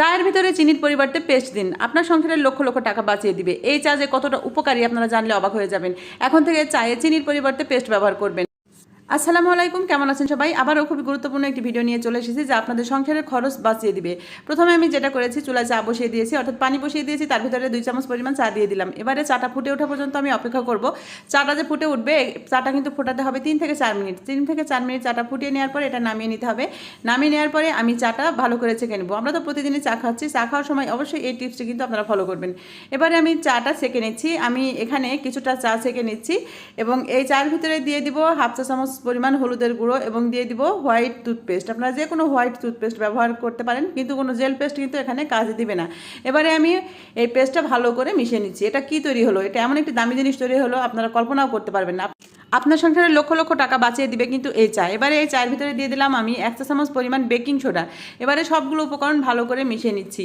চায়ের ভিতরে চিনির পরিবর্তে পেস্ট দিন। আপনার সংসারের লক্ষ লক্ষ টাকা বাঁচিয়ে দিবে। এই চা যে কতটা উপকারী আপনারা জানলে অবাক হয়ে যাবেন। এখন থেকে চায়ে চিনির পরিবর্তে পেস্ট ব্যবহার করবেন। আসসালামু আলাইকুম, কেমন আছেন সবাই? আবারও খুবই গুরুত্বপূর্ণ একটি ভিডিও নিয়ে চলে এসেছি যা আপনাদের সংসারের খরচ বাঁচিয়ে দিবে। প্রথমে আমি যেটা করেছি, চুলায় চা বসিয়ে দিয়েছি, অর্থাৎ পানি বসিয়ে দিয়েছি, তার ভিতরে দুই চামচ পরিমাণ চা দিয়ে দিলাম। এবারে চাটা ফুটে ওঠা পর্যন্ত আমি অপেক্ষা করব। চাটা যে ফুটে উঠবে, চাটা কিন্তু ফোটাতে হবে তিন থেকে চার মিনিট। তিন থেকে চার মিনিট চাটা ফুটিয়ে নেওয়ার পরে এটা নামিয়ে নিতে হবে। নামিয়ে নেওয়ার পরে আমি চাটা ভালো করে চেকে নেব। আমরা তো প্রতিদিনই চা খাচ্ছি, চা খাওয়ার সময় অবশ্যই এই টিপসটি কিন্তু আপনারা ফলো করবেন। এবারে আমি চাটা সেকে নিচ্ছি। আমি এখানে কিছুটা চা সেকে নিচ্ছি এবং এই চার ভিতরে দিয়ে দিব হাফ চা চামচ পরিমাণ হলুদের গুঁড়ো এবং দিয়ে দিব হোয়াইট টুথপেস্ট। আপনারা যে কোনো হোয়াইট টুথপেস্ট ব্যবহার করতে পারেন, কিন্তু কোনো জেল পেস্ট কিন্তু এখানে কাজে দিবে না। এবারে আমি এই পেস্টটা ভালো করে মিশিয়ে নিচ্ছি। এটা কি তৈরি হলো? এটা এমন একটি দামি জিনিস তৈরি হলো, আপনারা কল্পনাও করতে পারবেন না। আপনার সংসারে লক্ষ লক্ষ টাকা বাঁচিয়ে দিবে কিন্তু এই চা। এবারে এই চায়ের ভিতরে দিয়ে দিলাম আমি এক চা চামচ পরিমাণ বেকিং সোডা। এবারে সবগুলো উপকরণ ভালো করে মিশিয়ে নিচ্ছি।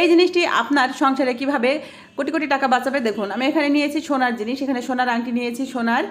এই জিনিসটি আপনার সংসারে কীভাবে কোটি কোটি টাকা বাঁচাবে দেখুন। আমি এখানে নিয়েছি সোনার জিনিস, এখানে সোনার আংটি নিয়েছি, সোনার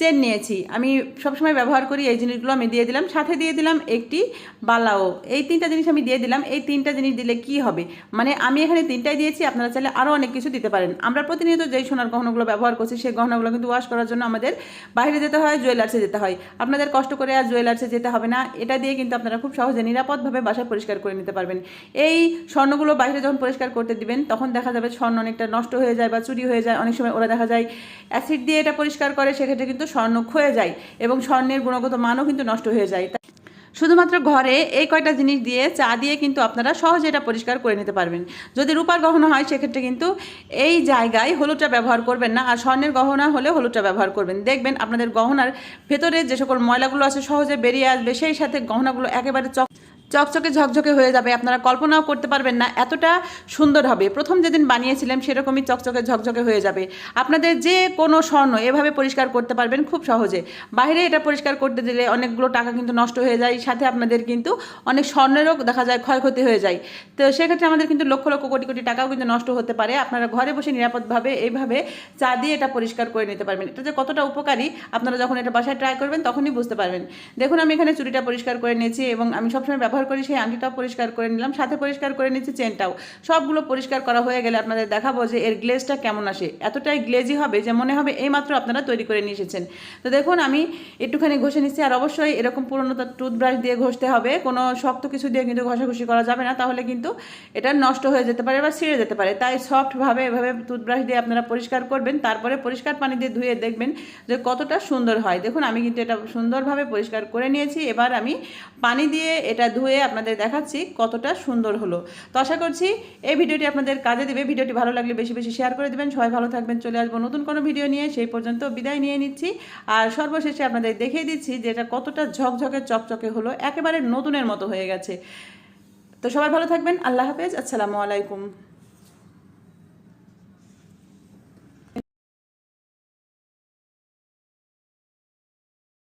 চেন নিয়েছি। আমি সবসময় ব্যবহার করি এই জিনিসগুলো আমি দিয়ে দিলাম। সাথে দিয়ে দিলাম একটি বালাও। এই তিনটা জিনিস আমি দিয়ে দিলাম। এই তিনটা জিনিস দিলে কি হবে? মানে আমি এখানে তিনটাই দিয়েছি, আপনারা চাইলে আরও অনেক কিছু দিতে পারেন। আমরা প্রতিনিয়ত যেই সোনার গহনাগুলো ব্যবহার করছি, সেই গহনাগুলো কিন্তু ওয়াশ করার জন্য আমাদের বাইরে যেতে হয় জুয়েলার্সে যেতে হয়। আপনাদের কষ্ট করে আর জুয়েলার্সে যেতে হবে না। এটা দিয়ে কিন্তু আপনারা খুব সহজে নিরাপদভাবে বাসায় পরিষ্কার করে নিতে পারবেন। এই স্বর্ণগুলো বাইরে যখন পরিষ্কার করতে দিবেন, তখন দেখা যাবে স্বর্ণ অনেকটা নষ্ট হয়ে যায় বা চুরি হয়ে যায়। অনেক সময় ওরা দেখা যায় অ্যাসিড দিয়ে এটা পরিষ্কার করে, সেক্ষেত্রে কিন্তু স্বর্ণ ক্ষয়ে যায় এবং স্বর্ণের গুণগত মানও কিন্তু নষ্ট হয়ে যায়। শুধুমাত্র ঘরে এই কয়টা জিনিস দিয়ে, চা দিয়ে কিন্তু আপনারা সহজে এটা পরিষ্কার করে নিতে পারবেন। যদি রূপার গহনা হয়, সেক্ষেত্রে কিন্তু এই জায়গায় হলুদটা ব্যবহার করবেন না, আর স্বর্ণের গহনা হলে হলুদটা ব্যবহার করবেন। দেখবেন আপনাদের গহনার ভেতরে যে সকল ময়লাগুলো আছে, সহজে বেরিয়ে আসবে, সেই সাথে গহনাগুলো একেবারে চক চকচকে ঝকঝকে হয়ে যাবে, আপনারা কল্পনাও করতে পারবেন না, এতটা সুন্দর হবে। প্রথম যেদিন বানিয়েছিলাম সেরকমই চকচকে ঝকঝকে হয়ে যাবে। আপনাদের যে কোনো স্বর্ণ এভাবে পরিষ্কার করতে পারবেন খুব সহজে। বাইরে এটা পরিষ্কার করতে দিলে অনেকগুলো টাকা কিন্তু নষ্ট হয়ে যায়, সাথে আপনাদের কিন্তু অনেক স্বর্ণেরও দেখা যায় ক্ষয়ক্ষতি হয়ে যায়। তো সেক্ষেত্রে আমাদের কিন্তু লক্ষ লক্ষ কোটি কোটি টাকাও কিন্তু নষ্ট হতে পারে। আপনারা ঘরে বসে নিরাপদভাবে এইভাবে চা দিয়ে এটা পরিষ্কার করে নিতে পারবেন। এটা যে কতটা উপকারী, আপনারা যখন এটা বাসায় ট্রাই করবেন তখনই বুঝতে পারবেন। দেখুন, আমি এখানে চুরিটা পরিষ্কার করে নিয়েছি এবং আমি সবসময় ব্যবহার করি, সেই আংটিটাও পরিষ্কার করে নিলাম, সাথে পরিষ্কার করে নিচ্ছি চেনটাও। সবগুলো পরিষ্কার করা হয়ে গেলে আপনাদের দেখাবো যে এর গ্লেজটা কেমন আসে। এতটাই গ্লেজি হবে যে মনে হবে এইমাত্র আপনারা তৈরি করে নিয়ে এসেছেন। তো দেখুন, আমি একটুখানি ঘষে নিচ্ছি, আর অবশ্যই এরকম পুরনো টুথব্রাশ দিয়ে ঘষতে হবে, কোনো শক্ত কিছু দিয়ে কিন্তু ঘষাঘষি করা যাবে না, তাহলে কিন্তু এটা নষ্ট হয়ে যেতে পারে বা ছিঁড়ে যেতে পারে। তাই সফটভাবে এভাবে টুথব্রাশ দিয়ে আপনারা পরিষ্কার করবেন, তারপরে পরিষ্কার পানি দিয়ে ধুয়ে দেখবেন যে কতটা সুন্দর হয়। দেখুন, আমি কিন্তু এটা সুন্দরভাবে পরিষ্কার করে নিয়েছি। এবার আমি পানি দিয়ে এটা ধুয়ে আপনাদের দেখাচ্ছি কতটা সুন্দর হলো। তো আশা করছি এই ভিডিওটি আপনাদের কাজে দেবে। ভিডিওটি ভালো লাগলে বেশি বেশি শেয়ার করে দেবেন। সবাই ভালো থাকবেন। চলে আসব নতুন কোনো ভিডিও নিয়ে। সেই পর্যন্ত বিদায় নিয়ে নিচ্ছি। আর সর্বশেষে আপনাদের দেখিয়ে দিচ্ছি যে এটা কতটা ঝকঝকে চকচকে হলো। একেবারে নতুনের মতো হয়ে গেছে। তো সবাই ভালো থাকবেন। আল্লাহ হাফেজ। আসসালামু আলাইকুম।